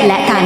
ศ